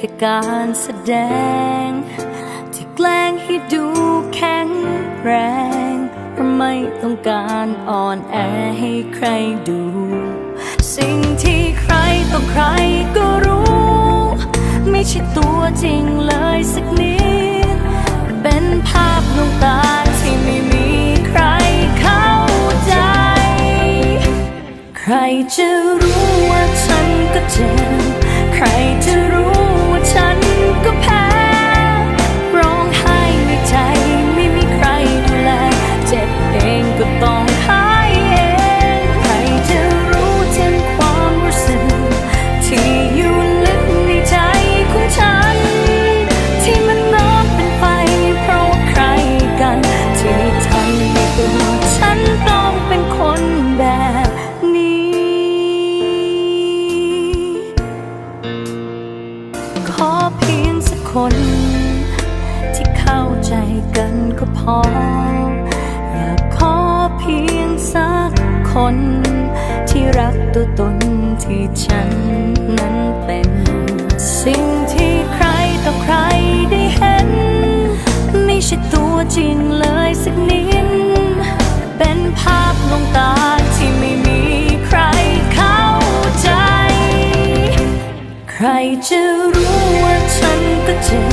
แค่การแสดง ที่แกล้งให้ดูแข็งแรงไม่ต้องการอ่อนแอให้ใครดู สิ่งที่ใครต้องใครก็รู้ ไม่ใช่ตัวจริงเลยสักนิด เป็นภาพลวงตาที่ไม่มีใครเข้าใจ ใครจะรู้ว่าฉันก็เจ็บใครจะรู้ ฉันก็แพ้ ขอเพียงสักคน ที่เข้าใจกันก็พอ อยากขอเพียงสักคน ที่รักตัวตนที่ฉันนั้น จะรู้ว่าฉันก็เจ็บ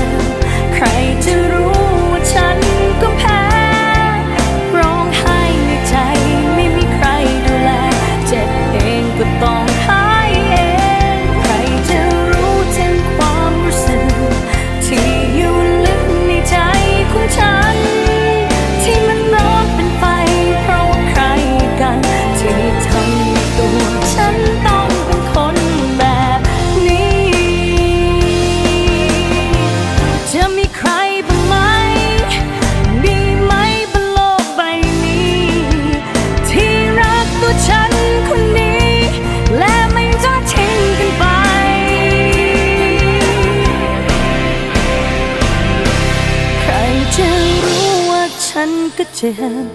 ใครจะรู้ว่าฉันก็แพ้ นก็เจ็บ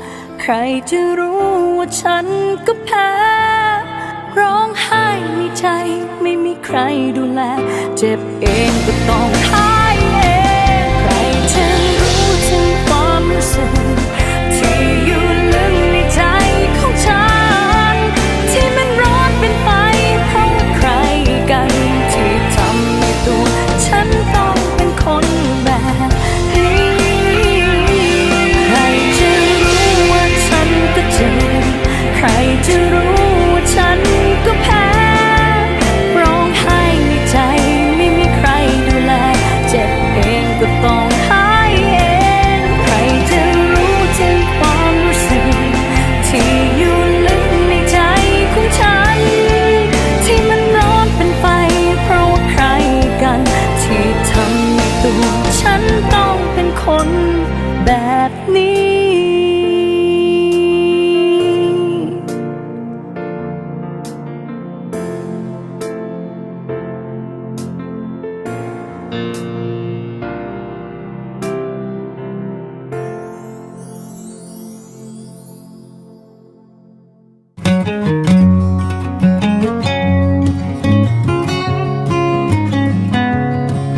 ใครจะรู้ว่าฉันก็แพ้ ร้องไห้ในใจไม่มีใครดูแล เจ็บเองก็ต้อง